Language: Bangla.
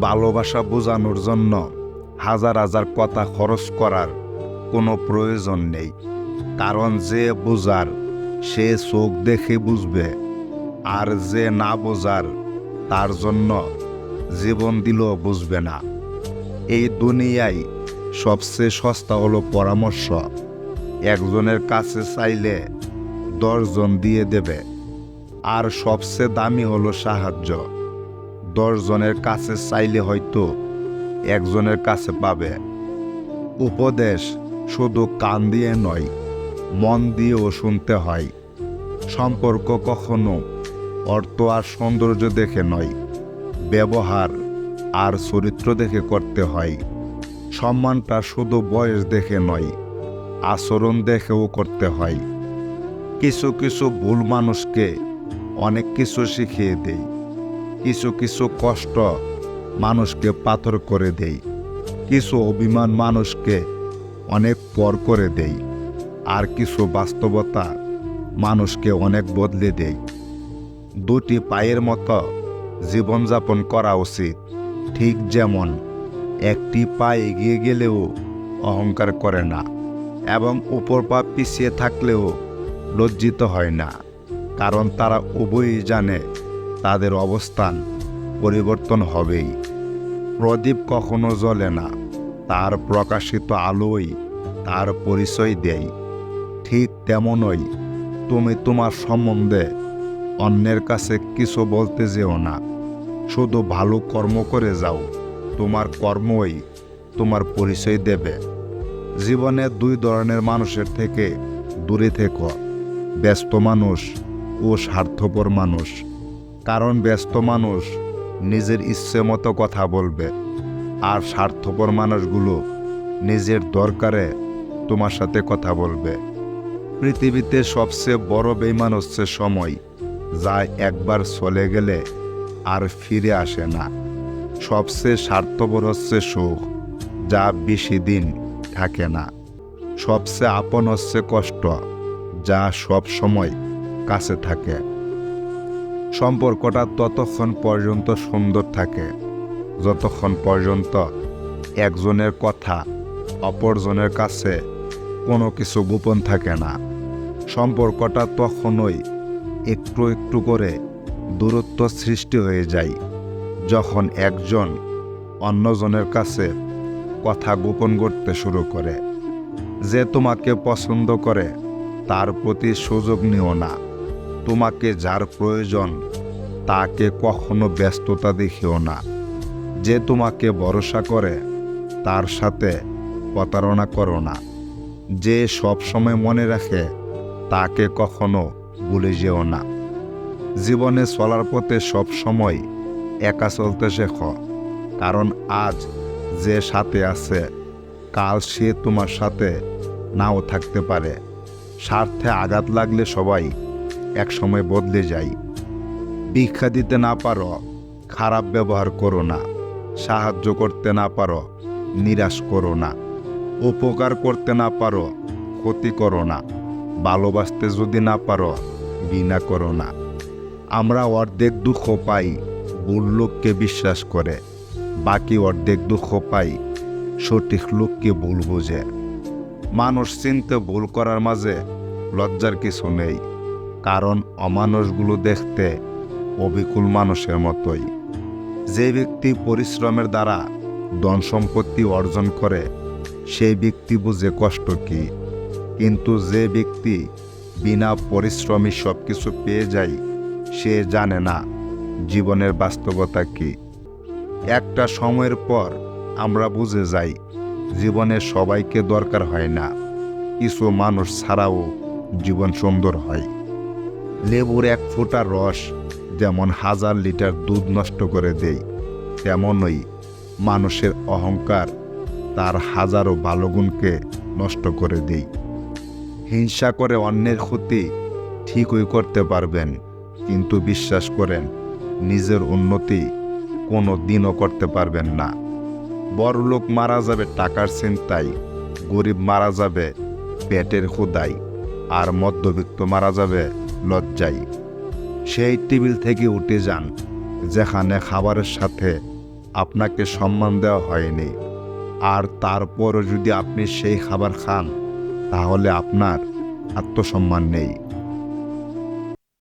ভালোবাসা বোঝানোর জন্য হাজার হাজার কথা খরচ করার কোনো প্রয়োজন নেই। কারণ যে বোঝার, সে চোখ দেখে বুঝবে। আর যে না বোঝার, তার জন্য জীবন দিলেও বুঝবে না। এই দুনিয়ায় সবচেয়ে সস্তা হলো পরামর্শ। একজনের কাছে চাইলে দশজন দিয়ে দেবে। আর সবচেয়ে দামি হলো সাহায্য। দশজনের কাছে চাইলে হয়তো একজনের কাছে পাবে। উপদেশ শুধু কান দিয়ে নয়, মন দিয়েও শুনতে হয়। সম্পর্ক কখনো অর্থ আর সৌন্দর্য দেখে নয়, ব্যবহার আর চরিত্র দেখে করতে হয়। সম্মানটা শুধু বয়স দেখে নয়, আচরণ দেখেও করতে হয়। কিছু কিছু ভুল মানুষকে অনেক কিছু শিখিয়ে দেই কিছু কিছু কষ্ট মানুষকে পাথর করে দেই, কিছু অভিমান মানুষকে অনেক পর করে দেই, আর কিছু বাস্তবতা মানুষকে অনেক বদলে দেয় দুটি পায়ের মতো জীবনযাপন করা উচিত, ঠিক যেমন একটি পা এগিয়ে গেলেও অহংকার করে না এবং উপর পা পিছিয়ে থাকলেও লজ্জিত হয় না, কারণ তারা উভয়ই জানে তাদের অবস্থান পরিবর্তন হবেই। প্রদীপ কখনো জ্বলে না, তার প্রকাশিত আলোই তার পরিচয় দেয়। ঠিক তেমনই তুমি তোমার সম্বন্ধে অন্যের কাছে কিছু বলতে যেও না, শুধু ভালো কর্ম করে যাও, তোমার কর্মই তোমার পরিচয় দেবে। জীবনে দুই ধরনের মানুষের থেকে দূরে থেকো, ব্যস্ত মানুষ ও স্বার্থপর মানুষ। কারণ ব্যস্ত মানুষ নিজের ইচ্ছে মতো কথা বলবে, আর স্বার্থপর মানুষগুলো নিজের দরকারে তোমার সাথে কথা বলবে। পৃথিবীতে সবচেয়ে বড় বেইমান হচ্ছে সময়, যা একবার চলে গেলে আর ফিরে আসে না। সবচেয়ে স্বার্থপর হচ্ছে সুখ, যা বেশি দিন থাকে না। সবচেয়ে আপন হচ্ছে কষ্ট, যা সব সময় কাছে থাকে। সম্পর্কটা ততক্ষণ পর্যন্ত সুন্দর থাকে। যতক্ষণ পর্যন্ত একজনের কথা অপরজনের কাছে কোনো কিছু গোপন থাকে না। সম্পর্কটা তখনই একটু একটু করে দূরত্ব সৃষ্টি হয়ে যায়। যখন একজন অন্যজনের কাছে কথা গোপন করতে শুরু করে। যে তোমাকে পছন্দ করে, তার প্রতি সুযোগ নিও না। তোমাকে যার প্রয়োজন, তাকে কখনো ব্যস্ততা দেখিও না। যে তোমাকে ভরসা করে, তার সাথে প্রতারণা করো না। যে সব সময় মনে রাখে, তাকে কখনো ভুলে যেও না। জীবনে চলার পথে সব সময় একা চলতে শেখো, কারণ আজ যে সাথে আছে, কাল সে তোমার সাথে নাও থাকতে পারে। স্বার্থে আঘাত লাগলে সবাই একসময় বদলে যাই। ভিক্ষা দিতে না পারো, খারাপ ব্যবহার করো না, সাহায্য করতে না পারো, নিরাশ করো না, উপকার করতে না পারো, ক্ষতি করো না, ভালোবাসতে যদি না পারো, ঘৃণা করো না। আমরা অর্ধেক দুঃখ পাই, ভুল লোককে বিশ্বাস করে, বাকি অর্ধেক দুঃখ পাই, সঠিক লোককে ভুল বুঝে। মানুষ চিনতে ভুল করার মাঝে লজ্জার কিছু নেই। কারণ অমানুষগুলো দেখতে অবিকুল মানুষের মতোই। যে ব্যক্তি পরিশ্রমের দ্বারা ধন সম্পত্তি অর্জন করে সেই ব্যক্তি বুঝে কষ্ট কি। কিন্তু যে ব্যক্তি বিনা পরিশ্রমে সব কিছু পেয়ে যায়, সে জানে না জীবনের বাস্তবতা কি। একটা সময়ের পর আমরা বুঝে যাই, জীবনে সবাইকে দরকার হয় না। কিছু মানুষ ছাড়াও জীবন সুন্দর হয়। লেবুর এক ফোঁটা রস যেমন হাজার লিটার দুধ নষ্ট করে দেয়, তেমনই মানুষের অহংকার তার হাজারো ভালো গুণকে নষ্ট করে দেয়। হিংসা করে অন্যের ক্ষতি ঠিকই করতে পারবেন, কিন্তু বিশ্বাস করেন নিজের উন্নতি কোনো দিনও করতে পারবেন না। বড় লোক মারা যাবে টাকার চিন্তায় গরিব মারা যাবে পেটের ক্ষুদাই আর মধ্যবিত্ত মারা যাবে লজ্জায়। সেই টেবিল থেকে উঠে যান, যেখানে খাবারের সাথে আপনাকে সম্মান দেওয়া হয়নি। আর তারপরও যদি আপনি সেই খাবার খান, তাহলে আপনার আত্মসম্মান নেই।